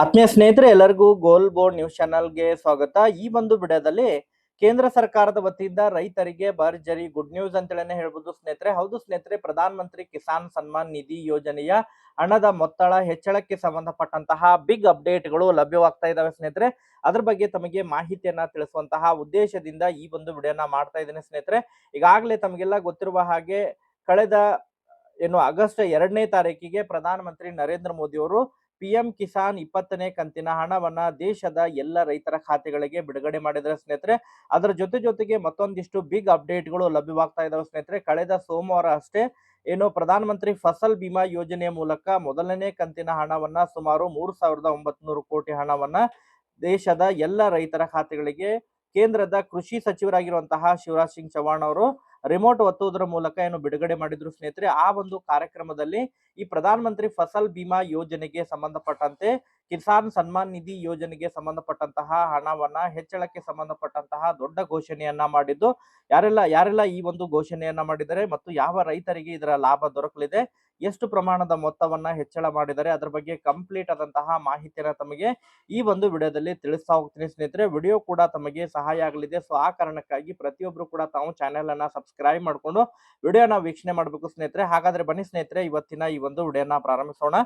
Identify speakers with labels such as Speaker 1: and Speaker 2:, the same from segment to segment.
Speaker 1: ಆತ್ಮೀಯ ಸ್ನೇಹಿತರೆ, ಎಲ್ಲರಿಗೂ ಗೋಲ್ ಬೋರ್ಡ್ ನ್ಯೂಸ್ ಚಾನಲ್ಗೆ ಸ್ವಾಗತ. ಈ ಒಂದು ವಿಡಿಯೋದಲ್ಲಿ ಕೇಂದ್ರ ಸರ್ಕಾರದ ವತಿಯಿಂದ ರೈತರಿಗೆ ಭರ್ಜರಿ ಗುಡ್ ನ್ಯೂಸ್ ಅಂತೇಳಿ ಹೇಳ್ಬೋದು ಸ್ನೇಹಿತರೆ. ಹೌದು ಸ್ನೇಹಿತರೆ, ಪ್ರಧಾನ ಮಂತ್ರಿ ಕಿಸಾನ್ ಸನ್ಮಾನ್ ನಿಧಿ ಯೋಜನೆಯ ಹಣದ ಮೊತ್ತಳ ಹೆಚ್ಚಳಕ್ಕೆ ಸಂಬಂಧಪಟ್ಟಂತಹ ಬಿಗ್ ಅಪ್ಡೇಟ್ಗಳು ಲಭ್ಯವಾಗ್ತಾ ಇದಾವೆ ಸ್ನೇಹಿತರೆ. ಅದ್ರ ಬಗ್ಗೆ ತಮಗೆ ಮಾಹಿತಿಯನ್ನ ತಿಳಿಸುವಂತಹ ಉದ್ದೇಶದಿಂದ ಈ ಒಂದು ವಿಡಿಯೋನ ಮಾಡ್ತಾ ಇದ್ದೇನೆ ಸ್ನೇಹಿತರೆ. ಈಗಾಗಲೇ ತಮಗೆಲ್ಲ ಗೊತ್ತಿರುವ ಹಾಗೆ ಕಳೆದ, ಏನು, ಆಗಸ್ಟ್ ಎರಡನೇ ತಾರೀಕಿಗೆ ಪ್ರಧಾನಮಂತ್ರಿ ನರೇಂದ್ರ ಮೋದಿ ಅವರು ಪಿಎಂ ಕಿಸಾನ್ ಇಪ್ಪತ್ತನೇ ಕಂತಿನ ಹಣವನ್ನ ದೇಶದ ಎಲ್ಲ ರೈತರ ಖಾತೆಗಳಿಗೆ ಬಿಡುಗಡೆ ಮಾಡಿದ್ರೆ ಸ್ನೇಹಿತರೆ. ಅದರ ಜೊತೆ ಜೊತೆಗೆ ಮತ್ತೊಂದಿಷ್ಟು ಬಿಗ್ ಅಪ್ಡೇಟ್ಗಳು ಲಭ್ಯವಾಗ್ತಾ ಇದಾವೆ ಸ್ನೇಹಿತರೆ. ಕಳೆದ ಸೋಮವಾರ ಅಷ್ಟೇ ಏನು ಪ್ರಧಾನಮಂತ್ರಿ ಫಸಲ್ ಬಿಮಾ ಯೋಜನೆಯ ಮೂಲಕ ಮೊದಲನೇ ಕಂತಿನ ಹಣವನ್ನ ಸುಮಾರು ಮೂರು ಸಾವಿರದ ಒಂಬತ್ನೂರು ಕೋಟಿ ಹಣವನ್ನ ದೇಶದ ಎಲ್ಲ ರೈತರ ಖಾತೆಗಳಿಗೆ ಕೇಂದ್ರದ ಕೃಷಿ ಸಚಿವರಾಗಿರುವಂತಹ ಶಿವರಾಜ್ ಸಿಂಗ್ ಚೌಹಾಣ್ ಅವರು ರಿಮೋಟ್ ಒತ್ತುವುದರ ಮೂಲಕ ಏನು ಬಿಡುಗಡೆ ಮಾಡಿದ್ರು ಸ್ನೇಹಿತರೆ, ಆ ಒಂದು ಕಾರ್ಯಕ್ರಮದಲ್ಲಿ ಈ ಪ್ರಧಾನ ಮಂತ್ರಿ ಫಸಲ್ ಬಿಮಾ ಯೋಜನೆಗೆ ಸಂಬಂಧಪಟ್ಟಂತೆ ಕಿಸಾನ್ ಸನ್ಮಾನ್ ನಿಧಿ ಯೋಜನೆಗೆ ಸಂಬಂಧಪಟ್ಟಂತಹ ಹಣವನ್ನ ಹೆಚ್ಚಳಕ್ಕೆ ಸಂಬಂಧಪಟ್ಟಂತಹ ದೊಡ್ಡ ಘೋಷಣೆಯನ್ನ ಮಾಡಿದ್ದು. ಯಾರೆಲ್ಲ ಯಾರೆಲ್ಲ ಈ ಒಂದು ಘೋಷಣೆಯನ್ನ ಮಾಡಿದರೆ ಮತ್ತು ಯಾವ ರೈತರಿಗೆ ಇದರ ಲಾಭ ದೊರಕಲಿದೆ, ಎಷ್ಟು ಪ್ರಮಾಣದ ಮೊತ್ತವನ್ನ ಹೆಚ್ಚಳ ಮಾಡಿದರೆ ಅದರ ಬಗ್ಗೆ ಕಂಪ್ಲೀಟ್ ಆದಂತಹ ಮಾಹಿತಿಯನ್ನ ತಮಗೆ ಈ ಒಂದು ವಿಡಿಯೋದಲ್ಲಿ ತಿಳಿಸ್ತಾ ಹೋಗ್ತೀನಿ ಸ್ನೇಹಿತರೆ. ವಿಡಿಯೋ ಕೂಡ ತಮಗೆ ಸಹಾಯ ಆಗಲಿದೆ. ಸೊ ಆ ಕಾರಣಕ್ಕಾಗಿ ಪ್ರತಿಯೊಬ್ರು ಕೂಡ ತಾವು ಚಾನೆಲ್ ಅನ್ನ ಸಬ್ಸ್ಕ್ರೈಬ್ ಮಾಡ್ಕೊಂಡು ವಿಡಿಯೋನ ವೀಕ್ಷಣೆ ಮಾಡಬೇಕು ಸ್ನೇಹಿತರೆ. ಹಾಗಾದ್ರೆ ಬನ್ನಿ ಸ್ನೇಹಿತರೆ, ಇವತ್ತಿನ ಈ ಒಂದು ವಿಡಿಯೋನ ಪ್ರಾರಂಭಿಸೋಣ.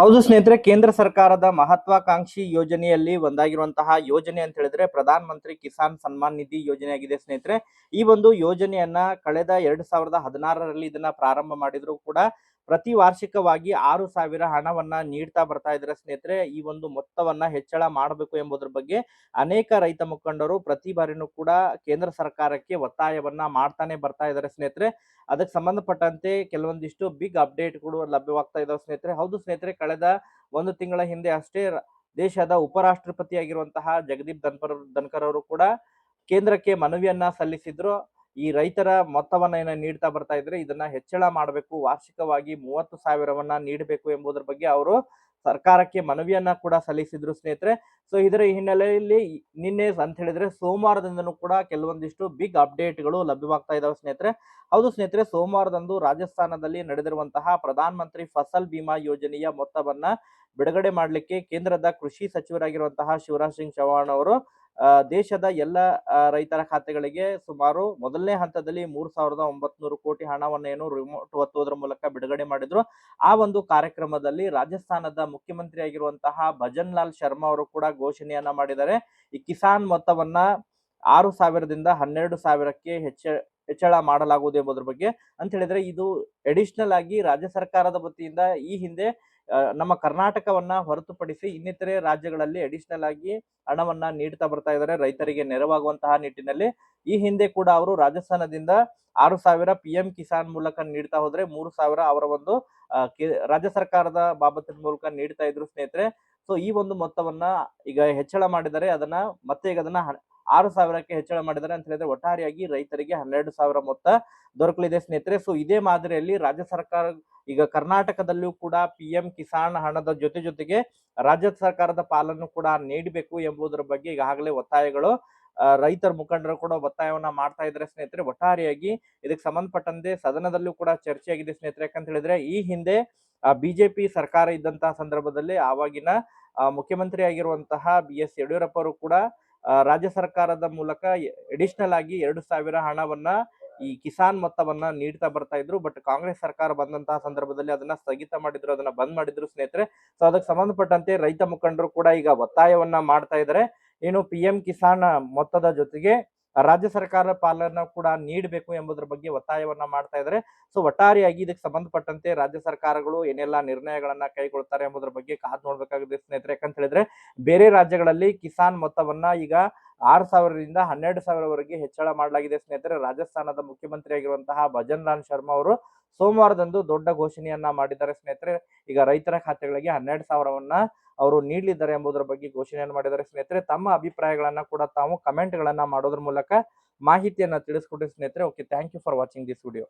Speaker 1: ಹೌದು ಸ್ನೇಹಿತರೆ, ಕೇಂದ್ರ ಸರ್ಕಾರದ ಮಹತ್ವಾಕಾಂಕ್ಷಿ ಯೋಜನೆಯಲ್ಲಿ ಒಂದಾಗಿರುವಂತಹ ಯೋಜನೆ ಅಂತ ಹೇಳಿದ್ರೆ ಪ್ರಧಾನ ಮಂತ್ರಿ ಕಿಸಾನ್ ಸನ್ಮಾನ್ ನಿಧಿ ಯೋಜನೆಯಾಗಿದೆ ಸ್ನೇಹಿತರೆ. ಈ ಒಂದು ಯೋಜನೆಯನ್ನ ಕಳೆದ ಎರಡ್ ಸಾವಿರದ ಹದಿನಾರರಲ್ಲಿ ಇದನ್ನ ಪ್ರಾರಂಭ ಮಾಡಿದ್ರು ಕೂಡ ಪ್ರತಿ ವಾರ್ಷಿಕವಾಗಿ ಆರು ಸಾವಿರ ಹಣವನ್ನ ನೀಡ್ತಾ ಬರ್ತಾ ಇದ್ದಾರೆ ಸ್ನೇಹಿತರೆ, ಈ ಒಂದು ಮೊತ್ತವನ್ನ ಹೆಚ್ಚಳ ಮಾಡಬೇಕು ಎಂಬುದರ ಬಗ್ಗೆ ಅನೇಕ ರೈತ ಮುಖಂಡರು ಪ್ರತಿ ಬಾರಿನೂ ಕೂಡ ಕೇಂದ್ರ ಸರ್ಕಾರಕ್ಕೆ ಒತ್ತಾಯವನ್ನ ಮಾಡ್ತಾನೆ ಬರ್ತಾ ಇದ್ದಾರೆ ಸ್ನೇಹಿತರೆ. ಅದಕ್ಕೆ ಸಂಬಂಧಪಟ್ಟಂತೆ ಕೆಲವೊಂದಿಷ್ಟು ಬಿಗ್ ಅಪ್ಡೇಟ್ಗಳು ಲಭ್ಯವಾಗ್ತಾ ಇದಾವೆ ಸ್ನೇಹಿತರೆ. ಹೌದು ಸ್ನೇಹಿತರೆ, ಕಳೆದ ಒಂದು ತಿಂಗಳ ಹಿಂದೆ ಅಷ್ಟೇ ದೇಶದ ಉಪರಾಷ್ಟ್ರಪತಿ ಉಪರಾಷ್ಟ್ರಪತಿಯಾಗಿರುವಂತಹ ಜಗದೀಪ್ ಧನ್ಕರ್ ಧನ್ಕರ್ ಅವರು ಕೂಡ ಕೇಂದ್ರಕ್ಕೆ ಮನವಿಯನ್ನ ಸಲ್ಲಿಸಿದ್ರು. ಈ ರೈತರ ಮೊತ್ತವನ್ನ ಏನ ನೀಡ್ತಾ ಬರ್ತಾ ಇದ್ರೆ ಇದನ್ನ ಹೆಚ್ಚಳ ಮಾಡಬೇಕು, ವಾರ್ಷಿಕವಾಗಿ ಮೂವತ್ತು ಸಾವಿರವನ್ನ ನೀಡಬೇಕು ಎಂಬುದರ ಬಗ್ಗೆ ಅವರು ಸರ್ಕಾರಕ್ಕೆ ಮನವಿಯನ್ನ ಕೂಡ ಸಲ್ಲಿಸಿದ್ರು ಸ್ನೇಹಿತರೆ. ಸೊ ಇದರ ಹಿನ್ನೆಲೆಯಲ್ಲಿ ನಿನ್ನೆ ಅಂತ ಹೇಳಿದ್ರೆ ಸೋಮವಾರದಿಂದನೂ ಕೂಡ ಕೆಲವೊಂದಿಷ್ಟು ಬಿಗ್ ಅಪ್ಡೇಟ್ಗಳು ಲಭ್ಯವಾಗ್ತಾ ಇದಾವೆ ಸ್ನೇಹಿತರೆ. ಹೌದು ಸ್ನೇಹಿತರೆ, ಸೋಮವಾರದಂದು ರಾಜಸ್ಥಾನದಲ್ಲಿ ನಡೆದಿರುವಂತಹ ಪ್ರಧಾನ ಮಂತ್ರಿ ಫಸಲ್ ಬಿಮಾ ಯೋಜನೆಯ ಮೊತ್ತವನ್ನ ಬಿಡುಗಡೆ ಮಾಡಲಿಕ್ಕೆ ಕೇಂದ್ರದ ಕೃಷಿ ಸಚಿವರಾಗಿರುವಂತಹ ಶಿವರಾಜ್ ಸಿಂಗ್ ಚೌಹಾಣ್ ಅವರು ದೇಶದ ಎಲ್ಲ ರೈತರ ಖಾತೆಗಳಿಗೆ ಸುಮಾರು ಮೊದಲನೇ ಹಂತದಲ್ಲಿ ಮೂರ್ ಸಾವಿರದ ಒಂಬತ್ನೂರು ಕೋಟಿ ಹಣವನ್ನು ಏನು ರಿಮೋಟ್ ಒತ್ತುವುದರ ಮೂಲಕ ಬಿಡುಗಡೆ ಮಾಡಿದ್ರು. ಆ ಒಂದು ಕಾರ್ಯಕ್ರಮದಲ್ಲಿ ರಾಜಸ್ಥಾನದ ಮುಖ್ಯಮಂತ್ರಿ ಆಗಿರುವಂತಹ ಭಜನ್ ಲಾಲ್ ಶರ್ಮಾ ಅವರು ಕೂಡ ಘೋಷಣೆಯನ್ನ ಮಾಡಿದ್ದಾರೆ. ಈ ಕಿಸಾನ್ ಮೊತ್ತವನ್ನ ಆರು ಸಾವಿರದಿಂದ ಹನ್ನೆರಡು ಸಾವಿರಕ್ಕೆ ಹೆಚ್ಚ, ಹೆಚ್ಚಳ ಮಾಡಲಾಗುವುದು ಎಂಬುದರ ಬಗ್ಗೆ. ಅಂತ ಹೇಳಿದ್ರೆ ಇದು ಎಡಿಷನಲ್ ಆಗಿ ರಾಜ್ಯ ಸರ್ಕಾರದ ವತಿಯಿಂದ ಈ ಹಿಂದೆ ನಮ್ಮ ಕರ್ನಾಟಕವನ್ನ ಹೊರತುಪಡಿಸಿ ಇನ್ನಿತರೆ ರಾಜ್ಯಗಳಲ್ಲಿ ಅಡಿಷನಲ್ ಆಗಿ ಹಣವನ್ನ ನೀಡ್ತಾ ಬರ್ತಾ ಇದ್ದಾರೆ. ರೈತರಿಗೆ ನೆರವಾಗುವಂತಹ ನಿಟ್ಟಿನಲ್ಲಿ. ಈ ಹಿಂದೆ ಕೂಡ ಅವರು ರಾಜಸ್ಥಾನದಿಂದ ಆರು ಸಾವಿರ ಪಿ ಎಂ ಕಿಸಾನ್ ಮೂಲಕ ನೀಡ್ತಾ ಹೋದ್ರೆ ಮೂರು ಸಾವಿರ ಅವರ ಒಂದು ರಾಜ್ಯ ಸರ್ಕಾರದ ಬಾಬತ್ತಿನ ಮೂಲಕ ನೀಡ್ತಾ ಇದ್ರು ಸ್ನೇಹಿತರೆ. ಸೊ ಈ ಒಂದು ಮೊತ್ತವನ್ನ ಈಗ ಹೆಚ್ಚಳ ಮಾಡಿದರೆ ಅದನ್ನ ಮತ್ತೆ ಈಗ ಅದನ್ನ ಆರು ಸಾವಿರಕ್ಕೆ ಹೆಚ್ಚಳ ಮಾಡಿದ್ದಾರೆ ಅಂತ ಹೇಳಿದ್ರೆ ಒಟ್ಟಾರೆಯಾಗಿ ರೈತರಿಗೆ ಹನ್ನೆರಡು ಸಾವಿರ ಮೊತ್ತ ದೊರಕಲಿದೆ ಸ್ನೇಹಿತರೆ. ಸೊ ಇದೇ ಮಾದರಿಯಲ್ಲಿ ರಾಜ್ಯ ಸರ್ಕಾರ ಈಗ ಕರ್ನಾಟಕದಲ್ಲೂ ಕೂಡ ಪಿ ಕಿಸಾನ್ ಹಣದ ಜೊತೆ ಜೊತೆಗೆ ರಾಜ್ಯ ಸರ್ಕಾರದ ಪಾಲನ್ನು ಕೂಡ ನೀಡಬೇಕು ಎಂಬುದರ ಬಗ್ಗೆ ಈಗಾಗಲೇ ಒತ್ತಾಯಗಳು ರೈತರ ಮುಖಂಡರು ಕೂಡ ಒತ್ತಾಯವನ್ನ ಮಾಡ್ತಾ ಇದ್ದಾರೆ ಸ್ನೇಹಿತರೆ. ಒಟ್ಟಾರೆಯಾಗಿ ಇದಕ್ಕೆ ಸಂಬಂಧಪಟ್ಟಂತೆ ಸದನದಲ್ಲೂ ಕೂಡ ಚರ್ಚೆಯಾಗಿದೆ ಸ್ನೇಹಿತರೆ. ಯಾಕಂತ ಹೇಳಿದ್ರೆ ಈ ಹಿಂದೆ ಬಿಜೆಪಿ ಸರ್ಕಾರ ಇದ್ದಂತಹ ಸಂದರ್ಭದಲ್ಲಿ ಆವಾಗಿನ ಮುಖ್ಯಮಂತ್ರಿ ಆಗಿರುವಂತಹ ಬಿ ಎಸ್ ಯಡಿಯೂರಪ್ಪ ಅವರು ಕೂಡ ರಾಜ್ಯ ಸರ್ಕಾರದ ಮೂಲಕ ಎಡಿಷನಲ್ ಆಗಿ ಎರಡು ಸಾವಿರ ಹಣವನ್ನ ಈ ಕಿಸಾನ್ ಮೊತ್ತವನ್ನ ನೀಡ್ತಾ ಬರ್ತಾ ಇದ್ರು, ಬಟ್ ಕಾಂಗ್ರೆಸ್ ಸರ್ಕಾರ ಬಂದಂತಹ ಸಂದರ್ಭದಲ್ಲಿ ಅದನ್ನ ಸ್ಥಗಿತ ಮಾಡಿದ್ರು, ಅದನ್ನ ಬಂದ್ ಮಾಡಿದ್ರು ಸ್ನೇಹಿತರೆ. ಸೊ ಅದಕ್ಕೆ ಸಂಬಂಧಪಟ್ಟಂತೆ ರೈತ ಮುಖಂಡರು ಕೂಡ ಈಗ ಒತ್ತಾಯವನ್ನ ಮಾಡ್ತಾ ಇದ್ದಾರೆ ಏನು ಪಿ ಕಿಸಾನ್ ಮೊತ್ತದ ಜೊತೆಗೆ ರಾಜ್ಯ ಸರ್ಕಾರ ಪಾಲನ ಕೂಡ ನೀಡಬೇಕು ಎಂಬುದರ ಬಗ್ಗೆ ಒತ್ತಾಯವನ್ನ ಮಾಡ್ತಾ ಇದ್ದಾರೆ ಸೊ ಒಟ್ಟಾರೆಯಾಗಿ ಇದಕ್ಕೆ ಸಂಬಂಧಪಟ್ಟಂತೆ ರಾಜ್ಯ ಸರ್ಕಾರಗಳು ಏನೆಲ್ಲ ನಿರ್ಣಯಗಳನ್ನ ಕೈಗೊಳ್ತಾರೆ ಎಂಬುದರ ಬಗ್ಗೆ ಕಾದ್ ನೋಡ್ಬೇಕಾಗಿದೆ ಸ್ನೇಹಿತರೆ. ಯಾಕಂತ ಹೇಳಿದ್ರೆ ಬೇರೆ ರಾಜ್ಯಗಳಲ್ಲಿ ಕಿಸಾನ್ ಮೊತ್ತವನ್ನ ಈಗ ಆರು ಸಾವಿರದಿಂದ ಹನ್ನೆರಡು ಸಾವಿರವರೆಗೆ ಹೆಚ್ಚಳ ಮಾಡಲಾಗಿದೆ. ಸ್ನೇಹಿತರೆ, ರಾಜಸ್ಥಾನದ ಮುಖ್ಯಮಂತ್ರಿ ಆಗಿರುವಂತಹ ಭಜನ್ ಲಾಲ್ ಶರ್ಮಾ ಅವರು ಸೋಮವಾರದಂದು ದೊಡ್ಡ ಘೋಷಣೆಯನ್ನ ಮಾಡಿದ್ದಾರೆ. ಸ್ನೇಹಿತರೆ, ಈಗ ರೈತರ ಖಾತೆಗಳಿಗೆ ಹನ್ನೆರಡು ಸಾವಿರವನ್ನ ಅವರು ನೀಡಲಿದ್ದಾರೆ ಎಂಬುದರ ಬಗ್ಗೆ ಘೋಷಣೆಯನ್ನು ಮಾಡಿದ್ದಾರೆ. ಸ್ನೇಹಿತರೆ, ತಮ್ಮ ಅಭಿಪ್ರಾಯಗಳನ್ನ ಕೂಡ ತಾವು ಕಮೆಂಟ್ಗಳನ್ನ ಮಾಡೋದ್ರ ಮೂಲಕ ಮಾಹಿತಿಯನ್ನ ತಿಳಿಸ್ಕೊಡಿ ಸ್ನೇಹಿತರೆ. Okay, thank you for watching this video.